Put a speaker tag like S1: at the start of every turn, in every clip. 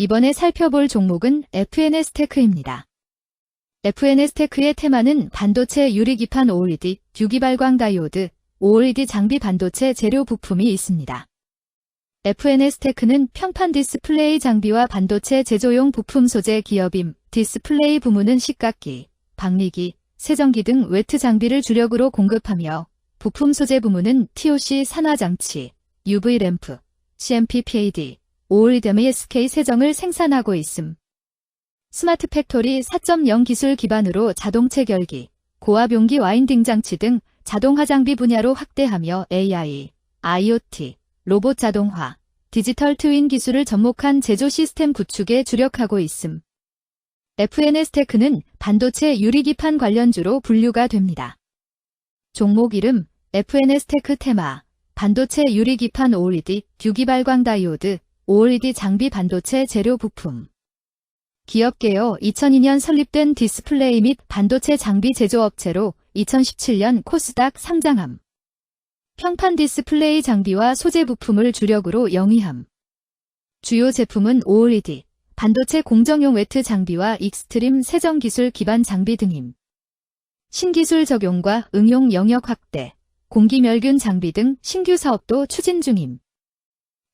S1: 이번에 살펴볼 종목은 FNS 테크입니다. FNS 테크의 테마는 반도체 유리기판 OLED, 유기발광 다이오드, OLED 장비 반도체 재료 부품이 있습니다. FNS 테크는 평판 디스플레이 장비와 반도체 제조용 부품 소재 기업임, 디스플레이 부문은 식각기, 박리기, 세정기 등 웨트 장비를 주력으로 공급하며 부품 소재 부문은 TOC 산화장치, UV 램프, CMP PAD, OLED SK 세정을 생산하고 있음. 스마트 팩토리 4.0 기술 기반으로 자동 체결기, 고압 용기 와인딩 장치 등 자동 화 장비 분야로 확대하며 AI, IoT, 로봇 자동화, 디지털 트윈 기술을 접목한 제조 시스템 구축에 주력하고 있음. FNS 테크는 반도체 유리기판 관련주로 분류가 됩니다. 종목 이름 FNS 테크 테마 반도체 유리기판 OLED, 유기발광 다이오드, OLED 장비 반도체 재료 부품 기업계여 2002년 설립된 디스플레이 및 반도체 장비 제조업체로 2017년 코스닥 상장함. 평판 디스플레이 장비와 소재 부품을 주력으로 영위함. 주요 제품은 OLED, 반도체 공정용 웨트 장비와 익스트림 세정 기술 기반 장비 등임. 신기술 적용과 응용 영역 확대, 공기멸균 장비 등 신규 사업도 추진 중임.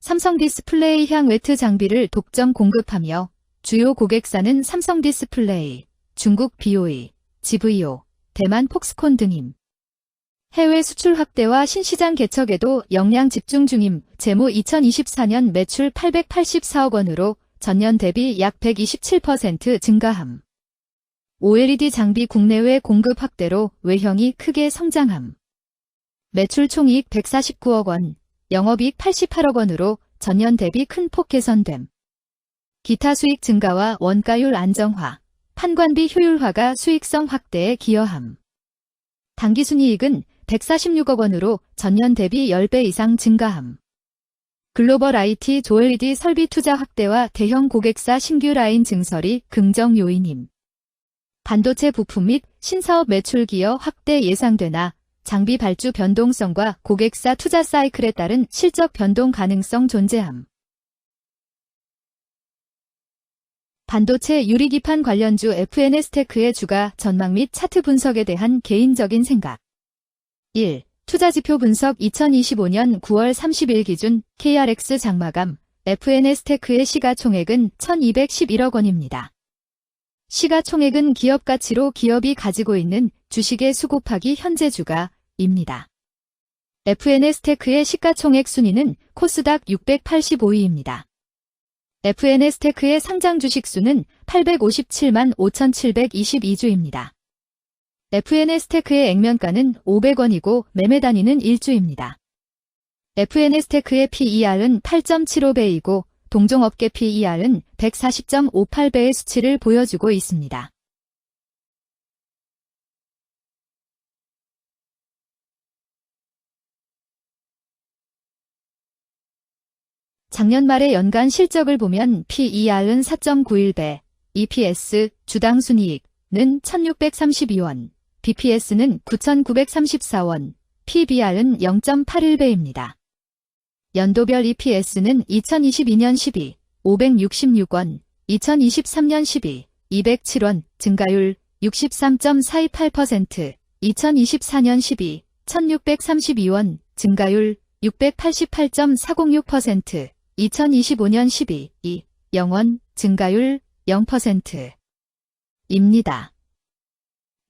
S1: 삼성 디스플레이 향 웨트 장비를 독점 공급하며 주요 고객사는 삼성 디스플레이, 중국 BOE, GVO, 대만 폭스콘 등임. 해외 수출 확대와 신시장 개척에도 역량 집중 중임 재무 2024년 매출 884억 원으로 전년 대비 약 127% 증가함. OLED 장비 국내외 공급 확대로 외형이 크게 성장함. 매출 총이익 149억 원, 영업이익 88억 원으로 전년 대비 큰 폭 개선됨. 기타 수익 증가와 원가율 안정화, 판관비 효율화가 수익성 확대에 기여함. 당기순이익은 146억 원으로 전년 대비 10배 이상 증가함. 글로벌 IT 조LED 설비 투자 확대와 대형 고객사 신규 라인 증설이 긍정 요인임. 반도체 부품 및 신사업 매출 기여 확대 예상되나 장비 발주 변동성과 고객사 투자 사이클에 따른 실적 변동 가능성 존재함. 반도체 유리기판 관련주 FNS 테크의 주가 전망 및 차트 분석에 대한 개인적인 생각 1. 투자지표 분석 2025년 9월 30일 기준 KRX 장마감 FNS 테크의 시가총액은 1211억 원입니다. 시가총액은 기업 가치로 기업이 가지고 있는 주식의 수 곱하기 현재 주가 입니다. FNS 테크의 시가총액 순위는 코스닥 685위입니다. FNS 테크의 상장 주식 수는 857만 5,722주입니다. FNS 테크의 액면가는 500원이고 매매 단위는 1주입니다. FNS 테크의 PER은 8.75배이고 동종업계 PER은 140.58배의 수치를 보여주고 있습니다. 작년 말의 연간 실적을 보면 PER은 4.91배, EPS, 주당 순이익은 1632원, BPS는 9934원, PBR은 0.81배입니다. 연도별 EPS는 2022년 12, 566원, 2023년 12, 207원, 증가율 63.428%, 2024년 12, 1632원, 증가율 688.406%, 2025년 12, 2, 0원, 증가율 0%. 입니다.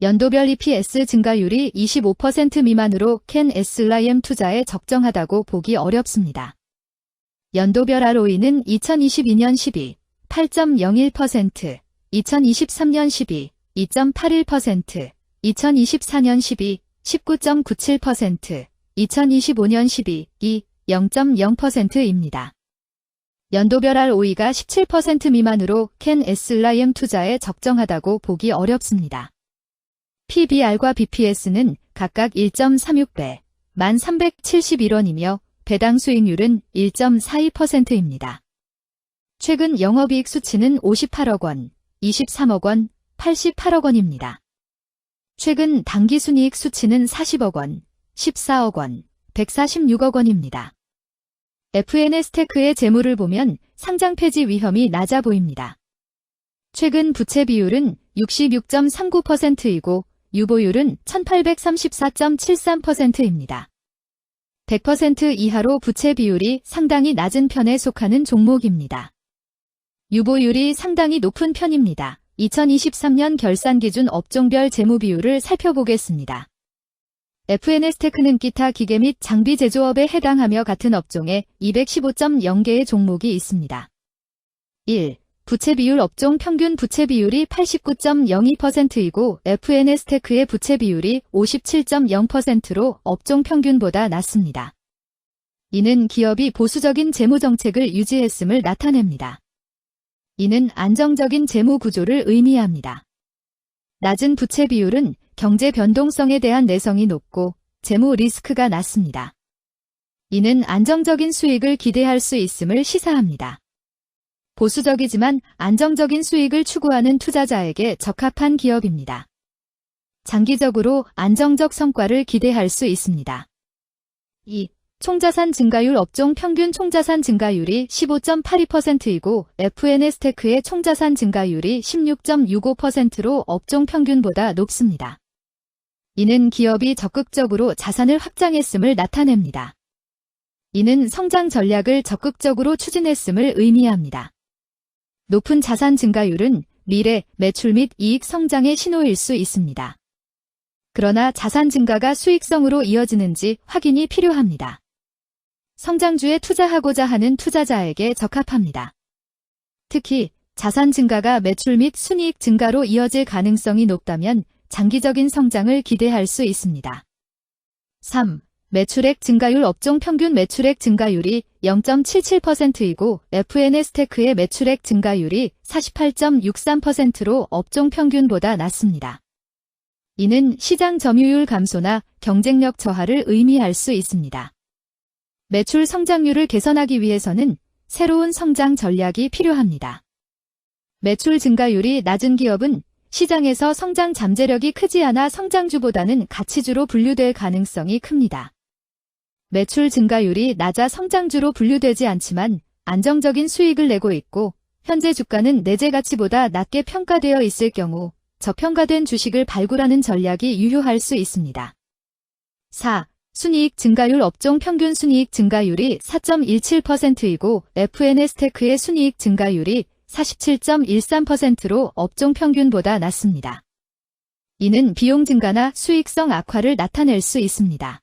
S1: 연도별 EPS 증가율이 25% 미만으로 캔 SLIM 투자에 적정하다고 보기 어렵습니다. 연도별 ROE는 2022년 12, 8.01%, 2023년 12, 2.81%, 2024년 12, 19.97%, 2025년 12, 2, 0.0%입니다. 연도별 ROE가 17% 미만으로 캔 SLIM 투자에 적정하다고 보기 어렵습니다. PBR과 BPS는 각각 1.36배, 1,371원이며 배당 수익률은 1.42%입니다. 최근 영업이익 수치는 58억 원, 23억 원, 88억 원입니다. 최근 당기순이익 수치는 40억 원, 14억 원, 146억 원입니다. FNS테크의 재무를 보면 상장 폐지 위험이 낮아 보입니다. 최근 부채 비율은 66.39%이고 유보율은 1834.73%입니다. 100% 이하로 부채 비율이 상당히 낮은 편에 속하는 종목입니다. 유보율이 상당히 높은 편입니다. 2023년 결산 기준 업종별 재무 비율을 살펴보겠습니다. FNS테크는 기타 기계 및 장비 제조업에 해당하며 같은 업종에 215.0개의 종목이 있습니다. 1. 부채 비율 업종 평균 부채 비율이 89.02%이고 FNS테크의 부채 비율이 57.0%로 업종 평균보다 낮습니다. 이는 기업이 보수적인 재무 정책을 유지했음을 나타냅니다. 이는 안정적인 재무 구조를 의미합니다. 낮은 부채 비율은 경제 변동성에 대한 내성이 높고 재무 리스크가 낮습니다. 이는 안정적인 수익을 기대할 수 있음을 시사합니다. 보수적이지만 안정적인 수익을 추구하는 투자자에게 적합한 기업입니다. 장기적으로 안정적 성과를 기대할 수 있습니다. 2. 총자산 증가율 업종 평균 총자산 증가율이 15.82%이고 FNS테크의 총자산 증가율이 16.65%로 업종 평균보다 높습니다. 이는 기업이 적극적으로 자산을 확장했음을 나타냅니다. 이는 성장 전략을 적극적으로 추진했음을 의미합니다. 높은 자산 증가율은 미래, 매출 및 이익 성장의 신호일 수 있습니다. 그러나 자산 증가가 수익성으로 이어지는지 확인이 필요합니다. 성장주에 투자하고자 하는 투자자에게 적합합니다. 특히 자산 증가가 매출 및 순이익 증가로 이어질 가능성이 높다면 장기적인 성장을 기대할 수 있습니다. 3. 매출액 증가율 업종 평균 매출액 증가율이 0.77%이고 FNS테크의 매출액 증가율이 48.63%로 업종 평균보다 낮습니다. 이는 시장 점유율 감소나 경쟁력 저하를 의미할 수 있습니다. 매출 성장률을 개선하기 위해서는 새로운 성장 전략이 필요합니다. 매출 증가율이 낮은 기업은 시장에서 성장 잠재력이 크지 않아 성장주보다는 가치주로 분류될 가능성이 큽니다. 매출 증가율이 낮아 성장주로 분류되지 않지만 안정적인 수익을 내고 있고 현재 주가는 내재 가치보다 낮게 평가되어 있을 경우 저평가된 주식을 발굴하는 전략이 유효할 수 있습니다. 4. 순이익 증가율 업종 평균 순이익 증가율이 4.17%이고 FNS테크의 순이익 증가율이 47.13%로 업종 평균보다 낮습니다. 이는 비용 증가나 수익성 악화를 나타낼 수 있습니다.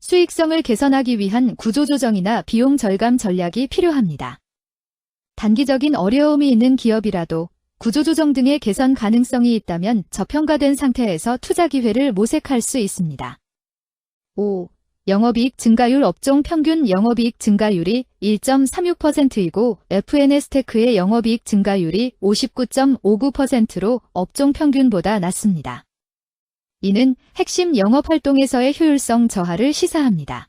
S1: 수익성을 개선하기 위한 구조조정이나 비용 절감 전략이 필요합니다. 단기적인 어려움이 있는 기업이라도 구조조정 등의 개선 가능성이 있다면 저평가된 상태에서 투자 기회를 모색할 수 있습니다. 5. 영업이익 증가율 업종 평균 영업이익 증가율이 1.36%이고 FNS테크의 영업이익 증가율이 59.59%로 업종 평균보다 낮습니다. 이는 핵심 영업활동에서의 효율성 저하를 시사합니다.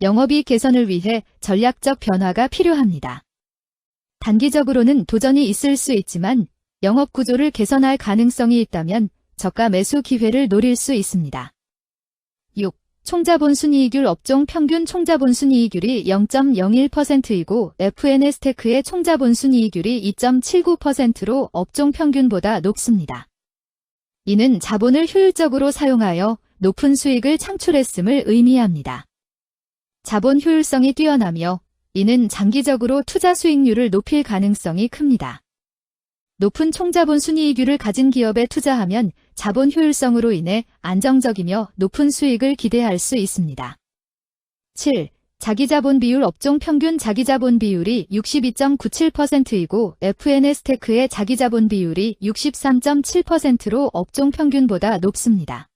S1: 영업이익 개선을 위해 전략적 변화가 필요합니다. 단기적으로는 도전이 있을 수 있지만 영업 구조를 개선할 가능성이 있다면 저가 매수 기회를 노릴 수 있습니다. 6. 총자본 순이익률 업종 평균 총자본 순이익률이 0.01%이고 FNS테크의 총자본 순이익률이 2.79%로 업종 평균보다 높습니다. 이는 자본을 효율적으로 사용하여 높은 수익을 창출했음을 의미합니다. 자본 효율성이 뛰어나며 이는 장기적으로 투자 수익률을 높일 가능성이 큽니다. 높은 총자본 순이익률을 가진 기업에 투자하면 자본 효율성으로 인해 안정적이며 높은 수익을 기대할 수 있습니다. 7. 자기자본 비율 업종 평균 자기자본 비율이 62.97%이고 FNS테크의 자기자본 비율이 63.7%로 업종 평균보다 높습니다.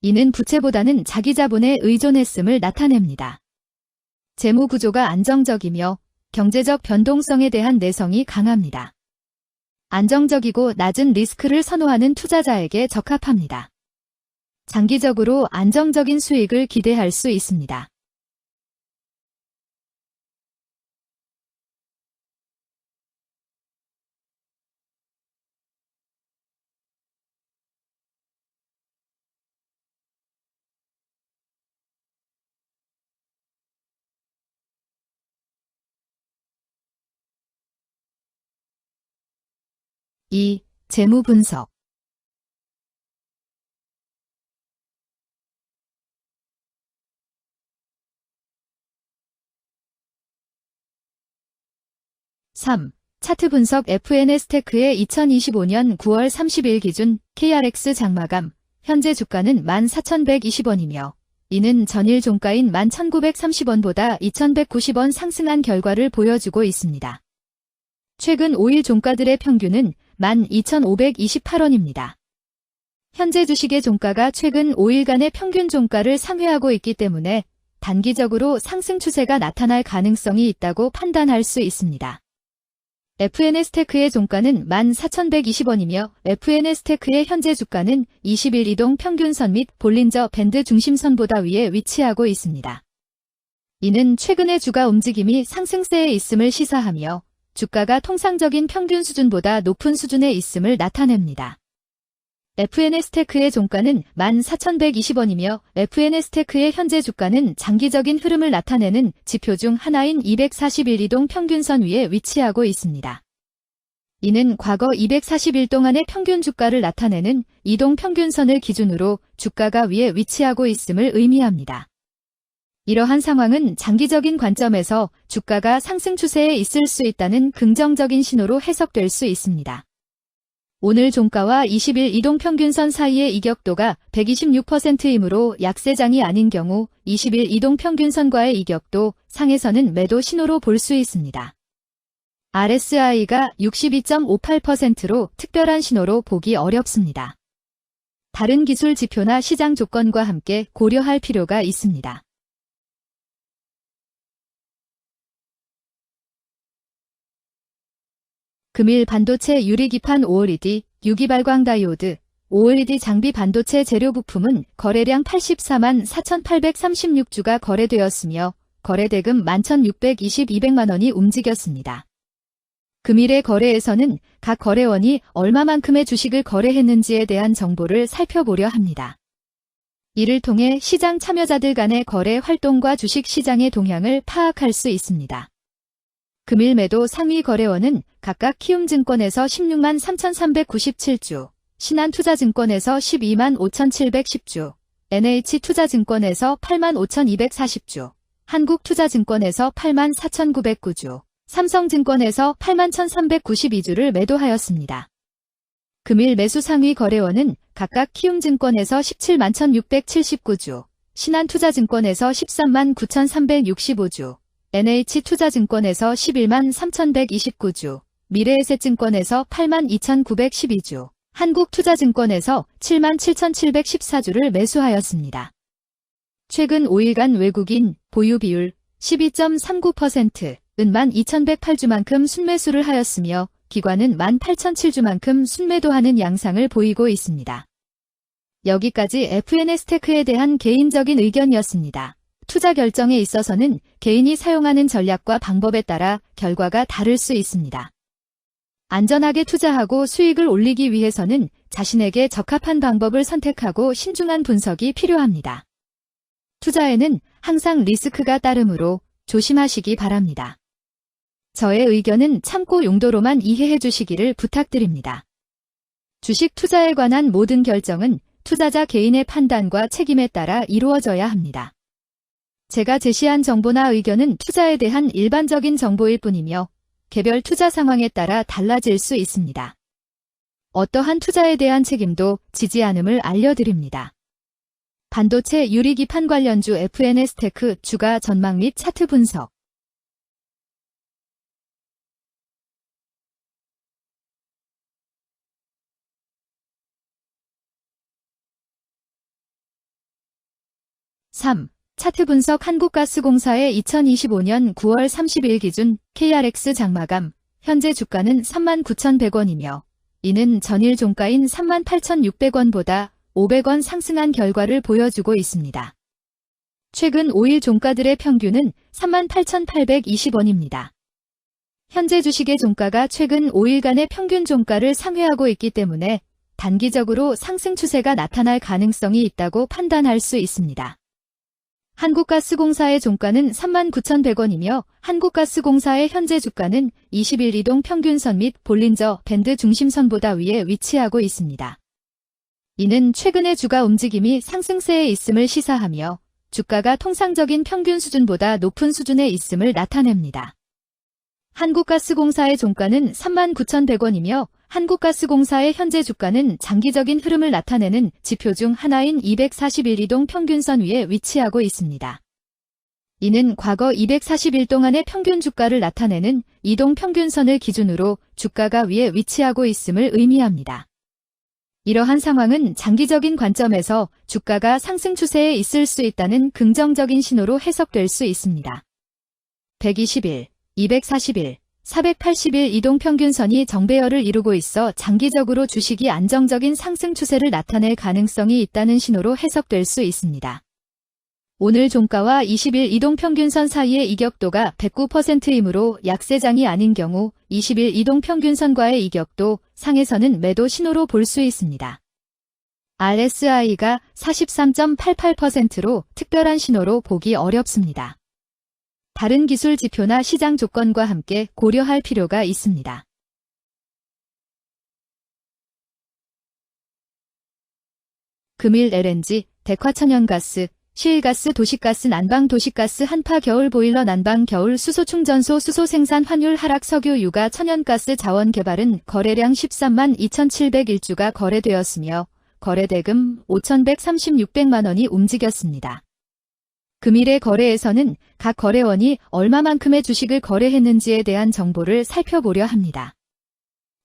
S1: 이는 부채보다는 자기자본에 의존했음을 나타냅니다. 재무 구조가 안정적이며 경제적 변동성에 대한 내성이 강합니다. 안정적이고 낮은 리스크를 선호하는 투자자에게 적합합니다. 장기적으로 안정적인 수익을 기대할 수 있습니다. 2. 재무 분석. (3) 차트 분석 FNS테크의 2025년 9월 30일 기준 KRX 장마감 현재 주가는 14,120원이며 이는 전일 종가인 11,930원보다 2,190원 상승한 결과를 보여주고 있습니다. 최근 5일 종가들의 평균은 12,528원입니다. 현재 주식의 종가가 최근 5일간의 평균 종가를 상회하고 있기 때문에 단기적으로 상승 추세가 나타날 가능성이 있다고 판단할 수 있습니다. FNS테크의 종가는 14,120원이며 FNS테크의 현재 주가는 20일 이동 평균선 및 볼린저 밴드 중심선보다 위에 위치하고 있습니다. 이는 최근의 주가 움직임이 상승세에 있음을 시사하며 주가가 통상적인 평균 수준보다 높은 수준에 있음을 나타냅니다. FNS테크의 종가는 14,120원이며 FNS테크의 현재 주가는 장기적인 흐름을 나타내는 지표 중 하나인 241이동 평균선 위에 위치하고 있습니다. 이는 과거 241 동안의 평균 주가를 나타내는 이동 평균선을 기준으로 주가가 위에 위치하고 있음을 의미합니다. 이러한 상황은 장기적인 관점에서 주가가 상승 추세에 있을 수 있다는 긍정적인 신호로 해석될 수 있습니다. 오늘 종가와 20일 이동평균선 사이의 이격도가 126%이므로 약세장이 아닌 경우 20일 이동평균선과의 이격도 상에서는 매도 신호로 볼 수 있습니다. RSI가 62.58%로 특별한 신호로 보기 어렵습니다. 다른 기술 지표나 시장 조건과 함께 고려할 필요가 있습니다. 금일 반도체 유리기판 OLED, 유기발광 다이오드, OLED 장비 반도체 재료 부품은 거래량 84만 4,836주가 거래되었으며 거래대금 11,622백만 원이 움직였습니다. 금일의 거래에서는 각 거래원이 얼마만큼의 주식을 거래했는지에 대한 정보를 살펴보려 합니다. 이를 통해 시장 참여자들 간의 거래 활동과 주식 시장의 동향을 파악할 수 있습니다. 금일 매도 상위 거래원은 각각 키움증권에서 16만 3,397주, 신한투자증권에서 12만 5,710주, NH투자증권에서 8만 5,240주, 한국투자증권에서 8만 4,909주, 삼성증권에서 8만 1,392주를 매도하였습니다. 금일 매수 상위 거래원은 각각 키움증권에서 17만 1,679주, 신한투자증권에서 13만 9,365주, NH투자증권에서 11만 3,129주, 미래에셋증권에서 8만 2,912주, 한국투자증권에서 7만 7,714주를 매수하였습니다. 최근 5일간 외국인 보유 비율 12.39%, 은 12,108주만큼 순매수를 하였으며 기관은 18,007주만큼 순매도 하는 양상을 보이고 있습니다. 여기까지 FNS테크에 대한 개인적인 의견이었습니다. 투자 결정에 있어서는 개인이 사용하는 전략과 방법에 따라 결과가 다를 수 있습니다. 안전하게 투자하고 수익을 올리기 위해서는 자신에게 적합한 방법을 선택하고 신중한 분석이 필요합니다. 투자에는 항상 리스크가 따르므로 조심하시기 바랍니다. 저의 의견은 참고 용도로만 이해해 주시기를 부탁드립니다. 주식 투자에 관한 모든 결정은 투자자 개인의 판단과 책임에 따라 이루어져야 합니다. 제가 제시한 정보나 의견은 투자에 대한 일반적인 정보일 뿐이며 개별 투자 상황에 따라 달라질 수 있습니다. 어떠한 투자에 대한 책임도 지지 않음을 알려드립니다. 반도체 유리기판 관련주 FNS테크 주가 전망 및 차트 분석 3. 차트 분석 한국가스공사의 2025년 9월 30일 기준 KRX 장마감 현재 주가는 39,100원이며 이는 전일 종가인 38,600원보다 500원 상승한 결과를 보여주고 있습니다. 최근 5일 종가들의 평균은 38,820원입니다. 현재 주식의 종가가 최근 5일간의 평균 종가를 상회하고 있기 때문에 단기적으로 상승 추세가 나타날 가능성이 있다고 판단할 수 있습니다. 한국가스공사의 종가는 39,100원이며 한국가스공사의 현재 주가는 21 이동 평균선 및 볼린저 밴드 중심선보다 위에 위치하고 있습니다. 이는 최근의 주가 움직임이 상승세에 있음을 시사하며 주가가 통상적인 평균 수준보다 높은 수준에 있음을 나타냅니다. 한국가스공사의 종가는 39,100원이며 한국가스공사의 현재 주가는 장기적인 흐름을 나타내는 지표 중 하나인 241이동 평균선 위에 위치하고 있습니다. 이는 과거 240일 동안의 평균 주가를 나타내는 이동 평균선을 기준으로 주가가 위에 위치하고 있음을 의미합니다. 이러한 상황은 장기적인 관점에서 주가가 상승 추세에 있을 수 있다는 긍정적인 신호로 해석될 수 있습니다. 121, 241, 481 이동 평균선이 정배열을 이루고 있어 장기적으로 주식이 안정적인 상승 추세를 나타낼 가능성이 있다는 신호로 해석될 수 있습니다. 오늘 종가와 20일 이동 평균선 사이의 이격도가 109%이므로 약세장이 아닌 경우 20일 이동 평균선과의 이격도 상에서는 매도 신호로 볼 수 있습니다. RSI가 43.88%로 특별한 신호로 보기 어렵습니다. 다른 기술 지표나 시장 조건과 함께 고려할 필요가 있습니다. 금일 LNG, 백화천연가스, 시일가스, 도시가스, 난방 도시가스, 한파 겨울 보일러, 난방 겨울 수소 충전소, 수소 생산 환율 하락, 석유 유가, 천연가스 자원 개발은 거래량 13만 2,701주가 거래되었으며 거래대금 5,136백만 원이 움직였습니다. 금일의 거래에서는 각 거래원이 얼마만큼의 주식을 거래했는지에 대한 정보를 살펴보려 합니다.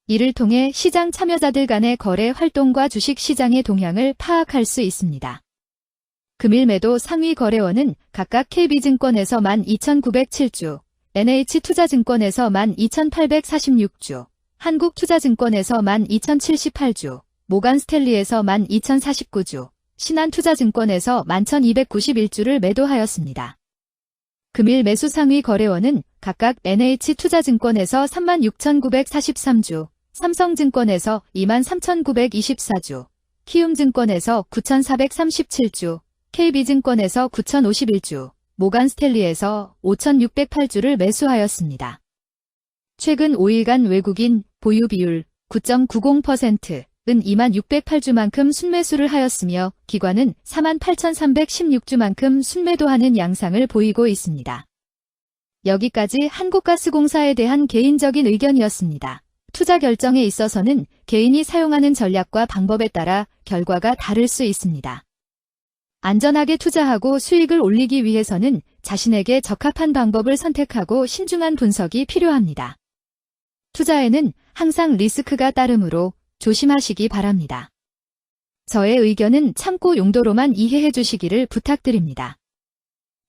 S1: 이를 통해 시장 참여자들 간의 거래 활동과 주식 시장의 동향을 파악할 수 있습니다. 금일 매도 상위 거래원은 각각 KB증권에서 12,907주, NH투자증권에서 12,846주, 한국투자증권에서 12,078주, 모간스텔리에서 12,049주, 신한투자증권에서 11,291주를 매도하였습니다. 금일 매수 상위 거래원은 각각 NH투자증권에서 36,943주, 삼성증권에서 23,924주, 키움증권에서 9,437주, KB증권에서 9,051주, 모간스텔리에서 5,608주를 매수하였습니다. 최근 5일간 외국인 보유 비율 9.90%, 은 2만 608주만큼 순매수를 하였으며 기관은 4만 8,316주만큼 순매도 하는 양상을 보이고 있습니다. 여기까지 한국가스공사에 대한 개인적인 의견이었습니다. 투자 결정에 있어서는 개인이 사용하는 전략과 방법에 따라 결과가 다를 수 있습니다. 안전하게 투자하고 수익을 올리기 위해서는 자신에게 적합한 방법을 선택하고 신중한 분석이 필요합니다. 투자에는 항상 리스크가 따르므로 조심하시기 바랍니다. 저의 의견은 참고 용도로만 이해해 주시기를 부탁드립니다.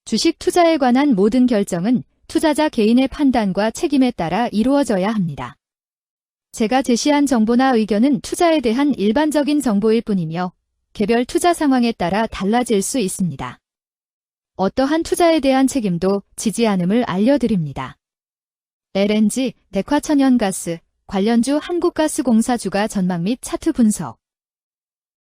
S1: 주식 투자에 관한 모든 결정은 투자자 개인의 판단과 책임에 따라 이루어져야 합니다. 제가 제시한 정보나 의견은 투자에 대한 일반적인 정보일 뿐이며 개별 투자 상황에 따라 달라질 수 있습니다. 어떠한 투자에 대한 책임도 지지 않음을 알려드립니다. LNG, 백화천연가스, 관련주 한국가스공사 주가 전망 및 차트 분석